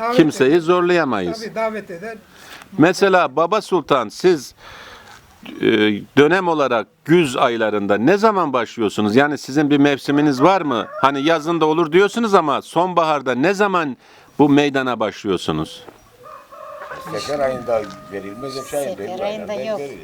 Davet kimseyi eder. zorlayamayız. Tabii davet eder. Mesela Baba Sultan siz e, dönem olarak güz aylarında ne zaman başlıyorsunuz? Yani sizin bir mevsiminiz var mı? Hani yazında olur diyorsunuz ama sonbaharda ne zaman bu meydana başlıyorsunuz? Sefer ayında verilmez, hep ayında. Yok. veririz.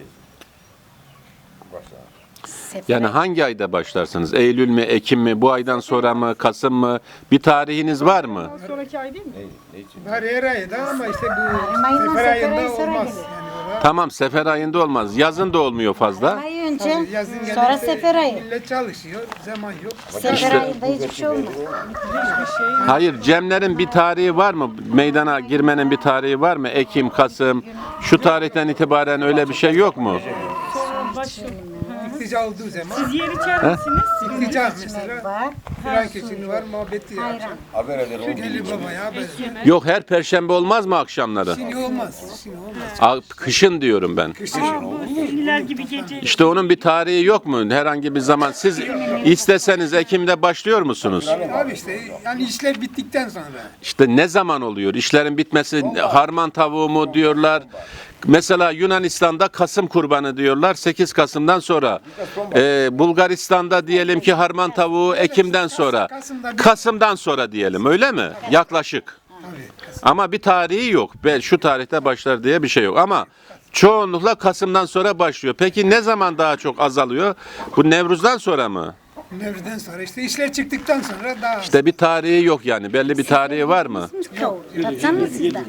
Yani hangi ayda başlarsınız? Eylül mü, Ekim mi, bu aydan sonra mı, Kasım mı? Bir tarihiniz var mı? Sonraki ay değil mi? Ne, ne için? Var her ayda ama işte bu ayından sefer sefer ayında ayı sonra olmaz. gelir. Yani orada- Tamam sefer ayında olmaz. Yazın da olmuyor fazla. ay önce, Tabii yazın sonra gelirse sefer ayı. Millet çalışıyor, zaman yok. Sefer İşte- ayında hiçbir şey olmaz. Hayır Cemlerin bir tarihi var mı? Meydana girmenin bir tarihi var mı? Ekim, Kasım. Şu tarihten itibaren öyle bir şey yok mu? Başlıyor. İktica olduğu zaman Siz yer içer misiniz? iktica mesela Var. Kur'an keçini var, muhabbeti ya. Hayran. Haber eder oldu. Gelir babaya haber. Yok her perşembe olmaz mı akşamları? Şimdi olmaz. Şimdi olmaz. A- Kışın diyorum ben. Aa, bu ünlüler gibi gece. İşte onun bir tarihi yok mu? Herhangi bir zaman siz isteseniz Ekim'de başlıyor musunuz? Abi işte yani işler bittikten sonra. İşte ne zaman oluyor? İşlerin bitmesi harman tavuğu mu diyorlar. Mesela Yunanistan'da Kasım kurbanı diyorlar. 8 Kasım'dan sonra. Ee, Bulgaristan'da diyelim ki harman tavuğu Ekim'den sonra. Kasım'dan sonra diyelim öyle mi? Yaklaşık. Ama bir tarihi yok. Şu tarihte başlar diye bir şey yok. Ama çoğunlukla Kasım'dan sonra başlıyor. Peki ne zaman daha çok azalıyor? Bu Nevruz'dan sonra mı? Nevruz'dan sonra işte işler çıktıktan sonra daha İşte bir tarihi yok yani. Belli bir tarihi var mı? Çok. Tatsanız sizden.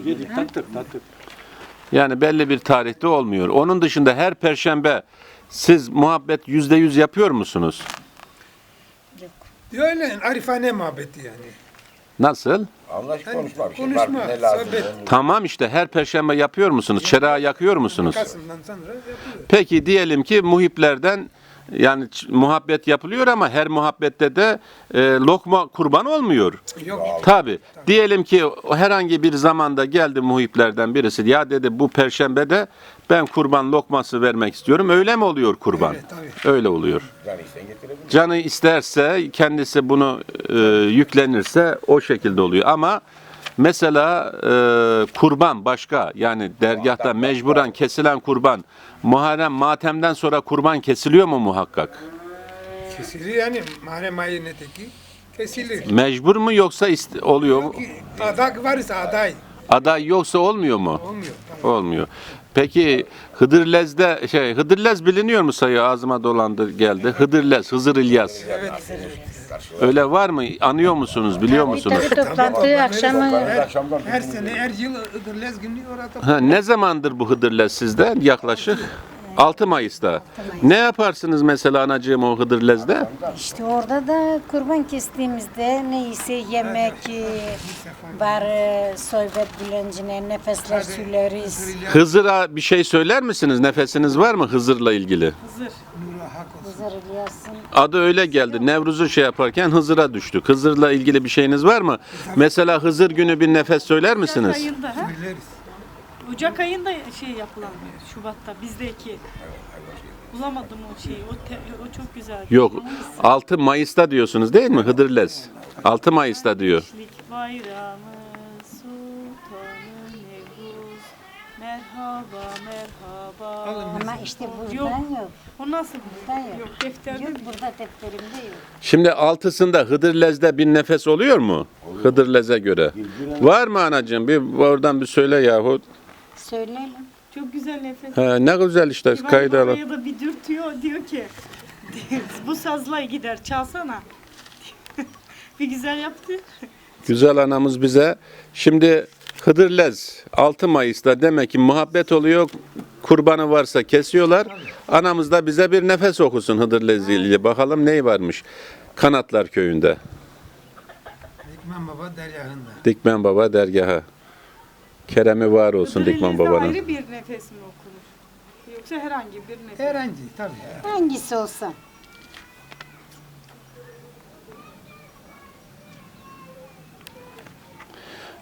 Yani belli bir tarihte olmuyor. Onun dışında her perşembe siz muhabbet yüzde yüz yapıyor musunuz? öyle arifane muhabbeti yani. Nasıl? Anlaş konuşma bir şey. konuşma, Var, ne lazım? sohbet. Tamam işte her perşembe yapıyor musunuz? Çırağı yakıyor musunuz? Kasım'dan sonra yapılıyor. Peki diyelim ki muhiplerden yani muhabbet yapılıyor ama her muhabbette de e, lokma kurban olmuyor. Yok. Tabi. Diyelim ki herhangi bir zamanda geldi muhiplerden birisi. Ya dedi bu perşembede ben kurban lokması vermek istiyorum. Öyle mi oluyor kurban? Evet, tabii. Öyle oluyor. Canı isterse kendisi bunu e, yüklenirse o şekilde oluyor. Ama mesela e, kurban başka yani dergahta mecburen kesilen kurban Muharrem matemden sonra kurban kesiliyor mu muhakkak? Kesilir yani mahrem ayı neteki kesilir. Mecbur mu yoksa ist- oluyor mu? Ki Adak varsa aday Aday yoksa olmuyor mu? olmuyor. Olmuyor. Peki Hıdırlez'de şey Hıdırlez biliniyor mu sayı ağzıma dolandı geldi. Hıdırlez, Hızır İlyas. Öyle var mı? Anıyor musunuz? Biliyor Bir musunuz? tabii toplantı akşamı Her sene her yıl Iğdırlez günü orada Ha, ne zamandır bu Hıdırlez sizde? Yaklaşık 6 Mayıs'ta. Ne yaparsınız mesela anacığım o Hıdırlez'de? işte orada da kurban kestiğimizde neyse yemek e, var e, sohbet bilincine nefesler süleriz. Hızır'a bir şey söyler misiniz? Nefesiniz var mı Hızır'la ilgili? Hazır. Hızır İlyas'ın Adı öyle geldi. Nevruz'u şey yaparken Hızır'a düştük. Hızır'la ilgili bir şeyiniz var mı? Mesela Hızır günü bir nefes söyler Ocak misiniz? ayında ha? söyleriz. Ocak ayında şey yapılan Şubat'ta bizdeki. Bulamadım o şeyi. O, te- o çok güzel. Yok. 6 Mayıs'ta diyorsunuz değil mi Hıdırlez? 6 Mayıs'ta diyor. Gençlik bayramı Sultanı Nevruz Merhaba merhaba. ama işte burada Yok. yok. O nasıl? Burada yok. Yok defterde Yok burada defterimde yok. Şimdi altısında Hıdırlez'de bir nefes oluyor mu? Hıdırlez'e göre. Var mı anacığım? Bir oradan bir söyle yahu. Söyleyelim. çok güzel nefes. Ha, ne güzel işte kayda alın. oraya da bir dürtüyor diyor ki bu sazla gider çalsana. bir güzel yaptı. Güzel anamız bize. Şimdi Hıdırlez 6 Mayıs'ta demek ki muhabbet oluyor. Kurbanı varsa kesiyorlar. Anamız da bize bir nefes okusun Hıdırlez ile. Bakalım neyi varmış Kanatlar köyünde. Dikmen Baba deryahında. Dikmen Baba dergahı. Keremi var olsun Dikmen Baba'nın. ayrı bir nefes mi okunur? Yoksa herhangi bir nefes. Herhangi tabii. Hangisi olsa.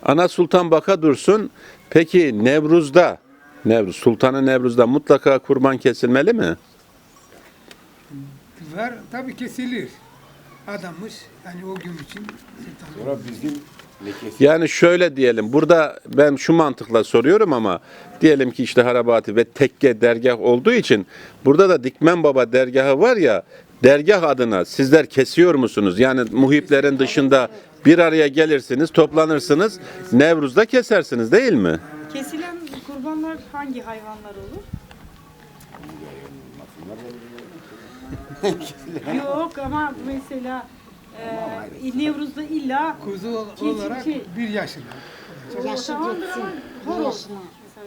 Ana Sultan Baka dursun. Peki Nevruz'da, Nevruz, Sultanı Nevruz'da mutlaka kurban kesilmeli mi? Var tabii kesilir. Adammış yani o gün için. Sonra bizim. Yani şöyle diyelim burada ben şu mantıkla soruyorum ama diyelim ki işte Harabati ve tekke dergah olduğu için burada da Dikmen Baba dergahı var ya dergah adına sizler kesiyor musunuz? Yani muhiplerin dışında bir araya gelirsiniz, toplanırsınız, Nevruz'da kesersiniz değil mi? Kesilen kurbanlar hangi hayvanlar olur? Yok ama mesela e, Nevruz'da illa Kuzu ol- Keçi olarak şey. bir yaşında. Yaşı tamamdır geçsin. ama Bir horoz. yaşına.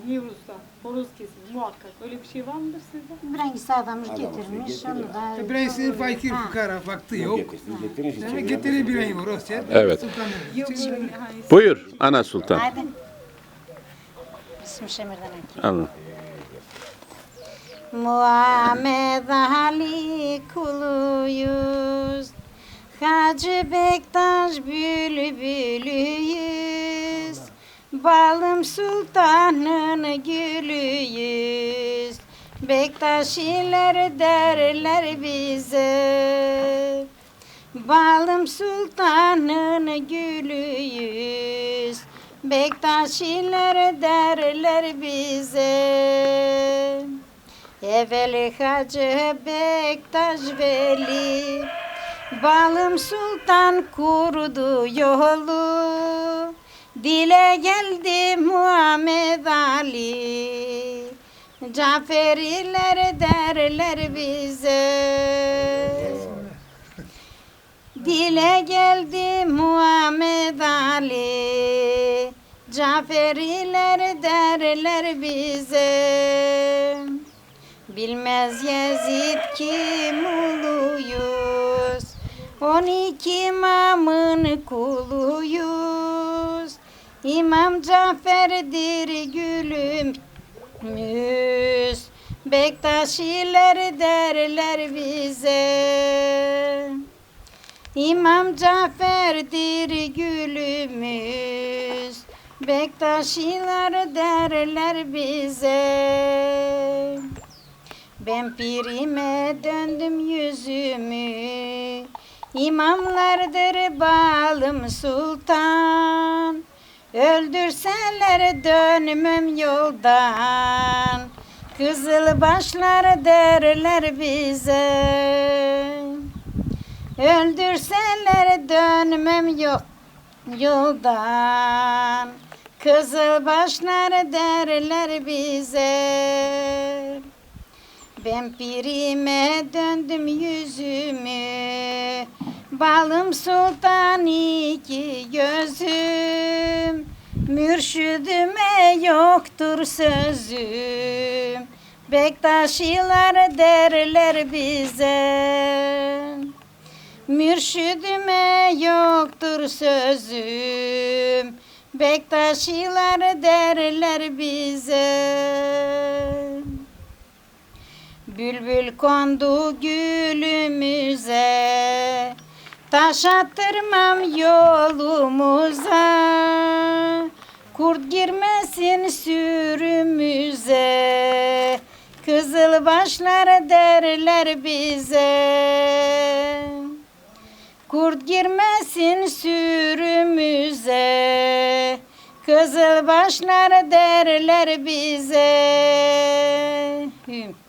Nevruz'da horoz kesilir muhakkak. Öyle bir şey var mıdır sizde? Bir hangisi adamız getirmiş onu da. Birisi fakir Ha. fukara vakti yok. Getirsin, getirin işte. Yani getirir. Evet. Yok hani Buyur Ana Sultan. Hadi. Bismillahirrahmanirrahim. Allah. Muhammed Ali kuluyuz. Hacı Bektaş bülbülüyüz. Balım sultanın gülüyüz. Bektaşiler derler bize. Balım sultanın gülüyüz. Bektaşiler derler bize. Evveli Hacı Bektaş Veli Balım Sultan kurdu yolu Dile geldi Muhammed Ali. Caferiler derler bize. Dile geldi Muhammed Ali. Caferiler derler bize. Bilmez Yezid kim uluyuz On iki imamın kuluyuz İmam Cafer'dir gülümüz Bektaşiler derler bize. İmam Cafer'dir gülümüz Bektaşiler derler bize. Ben pirime döndüm yüzümü İmamlardır balım sultan Öldürseler dönmem yoldan. Kızıl başlar derler bize. Öldürseler dönmem yok yoldan. Kızıl başlar derler bize. Ben pirime döndüm yüzümü Balım sultan iki gözüm. Mürşidime yoktur sözüm. Bektaşiler derler bize. Mürşidime yoktur sözüm. Bektaşiler derler bize. Bülbül kondu gülümüze Taş attırmam yolumuza. Kurt girmesin sürümüze. Kızıl başlar derler bize. Kurt girmesin sürümüze. Kızıl başlar derler bize. Hüm.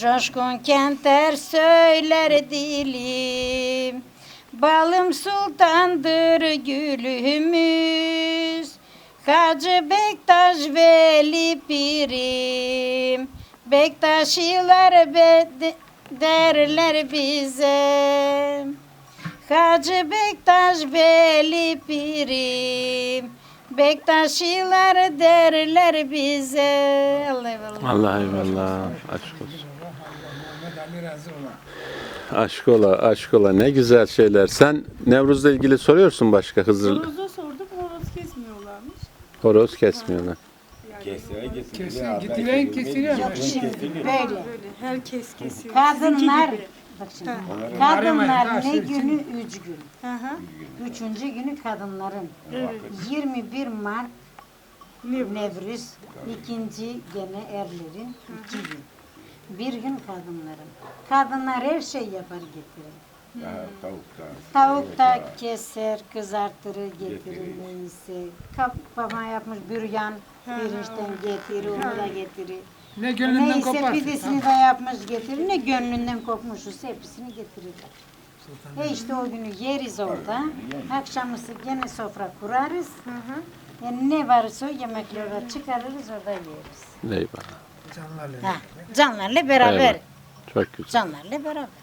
Coşkun kenter söyler dilim Balım sultandır gülümüz Hacı Bektaş Veli Pirim Bektaşiler be derler bize Hacı Bektaş Veli Pirim Bektaşiler derler bize Allah eyvallah. Allah eyvallah. Aşk olsun. Razı ola. Aşk ola, aşk ola. Ne güzel şeyler. Sen Nevruz'la ilgili soruyorsun başka Hızır. Horoz'a sorduk horoz kesmiyorlarmış. Horoz kesmiyorlar. Kesene getirsin. Kesin gitiren kesiliyor. Böyle. Böyle herkes kesiyor. Kadınlar, bak şimdi, kadınlar ne günü? Üç gün. Hı hı. Üçüncü günü kadınların. Evet. 21 Mart Nevruz. Nevruz, ikinci gene erlerin iki gün. Bir gün kadınların. Kadınlar her şey yapar getirir. Ha, tavuk da. Tavuk da keser, kızartır, getirir neyse. Babam yapmış büryan, pirinçten getirir, onu da getirir. Ne gönlünden Neyse koparsın. pidesini de yapmış getirir, ne gönlünden kopmuşuz hepsini getirirler. E işte o günü yeriz orada. Akşamısı gene sofra kurarız. Yani ne varsa o yemekleri çıkarırız orada yeriz. Eyvallah. Canlarla. Ha, canlarla beraber. Eyvallah. Çok güzel. Canlarla beraber.